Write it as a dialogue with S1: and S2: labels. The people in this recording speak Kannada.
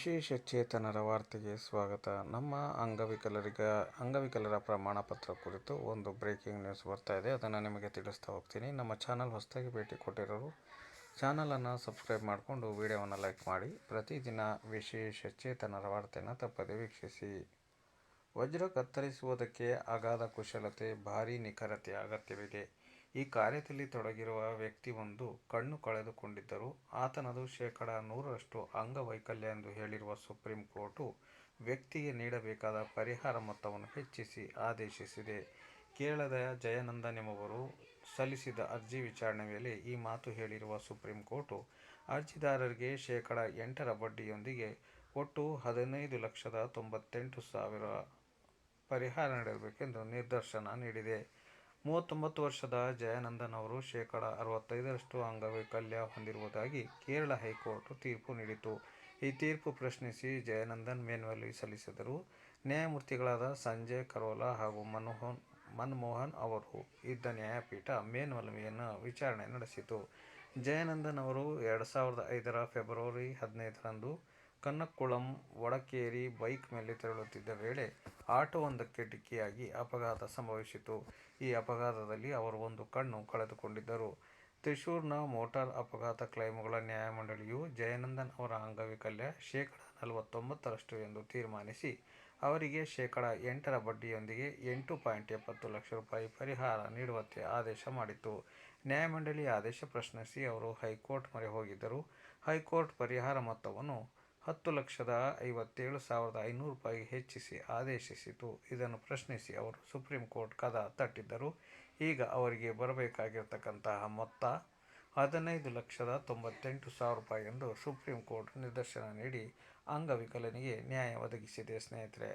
S1: ವಿಶೇಷ ಚೇತನರ ವಾರ್ತೆಗೆ ಸ್ವಾಗತ. ನಮ್ಮ ಅಂಗವಿಕಲರಿಗ, ಅಂಗವಿಕಲರ ಪ್ರಮಾಣ ಪತ್ರ ಕುರಿತು ಒಂದು ಬ್ರೇಕಿಂಗ್ ನ್ಯೂಸ್ ಬರ್ತಾ ಇದೆ. ಅದನ್ನು ನಿಮಗೆ ತಿಳಿಸ್ತಾ ಹೋಗ್ತೀನಿ. ನಮ್ಮ ಚಾನಲ್ ಹೊಸದಾಗಿ ಭೇಟಿ ಕೊಟ್ಟಿರೋರು ಚಾನಲನ್ನು ಸಬ್ಸ್ಕ್ರೈಬ್ ಮಾಡಿಕೊಂಡು ವಿಡಿಯೋವನ್ನು ಲೈಕ್ ಮಾಡಿ. ಪ್ರತಿದಿನ ವಿಶೇಷ ಚೇತನರ ವಾರ್ತೆಯನ್ನು ತಪ್ಪದೆ ವೀಕ್ಷಿಸಿ. ವಜ್ರ ಕತ್ತರಿಸುವುದಕ್ಕೆ ಅಗಾಧ ಕುಶಲತೆ, ಭಾರೀ ನಿಖರತೆ ಅಗತ್ಯವಿದೆ. ಈ ಕಾರ್ಯದಲ್ಲಿ ತೊಡಗಿರುವ ವ್ಯಕ್ತಿಯೊಂದು ಕಣ್ಣು ಕಳೆದುಕೊಂಡಿದ್ದರು ಆತನದು ಶೇಕಡ ನೂರರಷ್ಟು ಅಂಗವೈಕಲ್ಯ ಎಂದು ಹೇಳಿರುವ ಸುಪ್ರೀಂ ಕೋರ್ಟು ವ್ಯಕ್ತಿಗೆ ನೀಡಬೇಕಾದ ಪರಿಹಾರ ಮೊತ್ತವನ್ನು ಹೆಚ್ಚಿಸಿ ಆದೇಶಿಸಿದೆ. ಕೇರಳದ ಜಯನಂದನ್ ಎಂಬುವರು ಸಲ್ಲಿಸಿದ ಅರ್ಜಿ ವಿಚಾರಣೆ ವೇಳೆ ಈ ಮಾತು ಹೇಳಿರುವ ಸುಪ್ರೀಂ ಕೋರ್ಟು, ಅರ್ಜಿದಾರರಿಗೆ ಶೇಕಡ ಎಂಟರ ಬಡ್ಡಿಯೊಂದಿಗೆ ಒಟ್ಟು ಹದಿನೈದು ಲಕ್ಷದ ತೊಂಬತ್ತೆಂಟು ಸಾವಿರ ಪರಿಹಾರ ನೀಡಬೇಕೆಂದು ನಿರ್ದೇಶನ ನೀಡಿದೆ. ಮೂವತ್ತೊಂಬತ್ತು ವರ್ಷದ ಜಯಾನಂದನ್ ಅವರು ಶೇಕಡ ಅರವತ್ತೈದರಷ್ಟು ಅಂಗವೈಕಲ್ಯ ಹೊಂದಿರುವುದಾಗಿ ಕೇರಳ ಹೈಕೋರ್ಟ್ ತೀರ್ಪು ನೀಡಿತು ಈ ತೀರ್ಪು ಪ್ರಶ್ನಿಸಿ ಜಯಾನಂದನ್ ಮೇಲ್ಮನವಿ ಸಲ್ಲಿಸಿದರು. ನ್ಯಾಯಮೂರ್ತಿಗಳಾದ ಸಂಜಯ್ ಕರೋಲಾ ಹಾಗೂ ಮನೋಹನ್, ಮನಮೋಹನ್ ಅವರು ಇದ್ದ ನ್ಯಾಯಪೀಠ ಮೇಲ್ಮನವಿಯನ್ನು ವಿಚಾರಣೆ ನಡೆಸಿತು. ಜಯಾನಂದನ್ ಅವರು ಎರಡು ಸಾವಿರದ ಐದರ ಫೆಬ್ರವರಿ ಹದಿನೈದರಂದು ಕನ್ನಕುಳಂ ವಡಕೇರಿ ಬೈಕ್ ಮೇಲೆ ತೆರಳುತ್ತಿದ್ದ ವೇಳೆ ಆಟೋವೊಂದಕ್ಕೆ ಡಿಕ್ಕಿಯಾಗಿ ಅಪಘಾತ ಸಂಭವಿಸಿತು. ಈ ಅಪಘಾತದಲ್ಲಿ ಅವರು ಒಂದು ಕಣ್ಣು ಕಳೆದುಕೊಂಡಿದ್ದರು. ತ್ರಿಶೂರ್ನ ಮೋಟಾರ್ ಅಪಘಾತ ಕ್ಲೈಮ್ಗಳ ನ್ಯಾಯಮಂಡಳಿಯು ಜಯನಂದನ್ ಅವರ ಅಂಗವಿಕಲ್ಯ ಶೇಕಡ ನಲವತ್ತೊಂಬತ್ತರಷ್ಟು ಎಂದು ತೀರ್ಮಾನಿಸಿ, ಅವರಿಗೆ ಶೇಕಡ ಎಂಟರ ಬಡ್ಡಿಯೊಂದಿಗೆ ಎಂಟು ಪಾಯಿಂಟ್ ಎಪ್ಪತ್ತು ಲಕ್ಷ ರೂಪಾಯಿ ಪರಿಹಾರ ನೀಡುವಂತೆ ಆದೇಶ ಮಾಡಿತು ನ್ಯಾಯಮಂಡಳಿ ಆದೇಶ ಪ್ರಶ್ನಿಸಿ ಅವರು ಹೈಕೋರ್ಟ್ ಮೊರೆ ಹೋಗಿದ್ದರು. ಹೈಕೋರ್ಟ್ ಪರಿಹಾರ ಮೊತ್ತವನ್ನು ಹತ್ತು ಲಕ್ಷದ ಐವತ್ತೇಳು ಸಾವಿರದ ಐನೂರು ರೂಪಾಯಿಗೆ ಹೆಚ್ಚಿಸಿ ಆದೇಶಿಸಿತು. ಇದನ್ನು ಪ್ರಶ್ನಿಸಿ ಅವರು ಸುಪ್ರೀಂ ಕೋರ್ಟ್ ಕದ ತಟ್ಟಿದ್ದರು. ಈಗ ಅವರಿಗೆ ಬರಬೇಕಾಗಿರತಕ್ಕಂತಹ ಮೊತ್ತ ಹದಿನೈದು ಲಕ್ಷದ ತೊಂಬತ್ತೆಂಟು ಸಾವಿರ ರೂಪಾಯಿ ಎಂದು ಸುಪ್ರೀಂ ಕೋರ್ಟ್ ನಿರ್ದೇಶನ ನೀಡಿ ಅಂಗವಿಕಲನಿಗೆ ನ್ಯಾಯ ಒದಗಿಸಿದೆ. ಸ್ನೇಹಿತರೆ